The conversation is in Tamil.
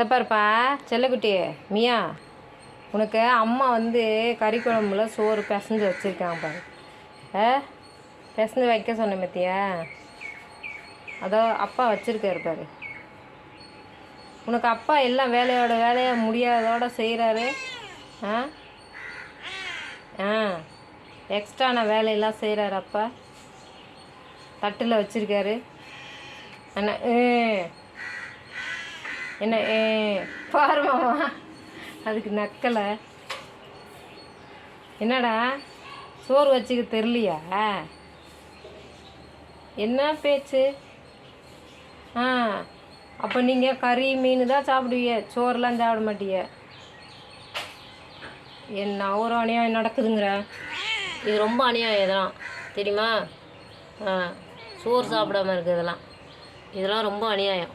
இந்த பாருப்பா செல்லக்குட்டி மியா உனக்கு அம்மா வந்து கறி குழம்புல சோறு பிசைஞ்சு வச்சுருக்காங்க பாரு. ஆ பிசைஞ்சு வைக்க சொன்னேன் பத்தியா? அதோ அப்பா வச்சுருக்காரு பாரு. உனக்கு அப்பா எல்லாம் வேலையோட வேலையை முடியாதோட செய்கிறாரு ஆ ஆ எக்ஸ்ட்ரான வேலையெல்லாம் செய்கிறாரு அப்பா. தட்டில் வச்சுருக்காரு. அண்ணா ஏ என்ன ஏ பாரு மாமா. அதுக்கு நக்கலை. என்னடா சோறு வச்சுக்க தெரியலையா? என்ன பேச்சு? ஆ அப்போ நீங்கள் கறி மீன் தான் சாப்பிடுவீங்க சோறுலாம் சாப்பிட மாட்டீங்க என்ன ஒரு அநியாயம் நடக்குதுங்கிற? இது ரொம்ப அநியாயம் இதெல்லாம் தெரியுமா? ஆ சோறு சாப்பிடாம இருக்குது இதெல்லாம் இதெல்லாம் ரொம்ப அநியாயம்.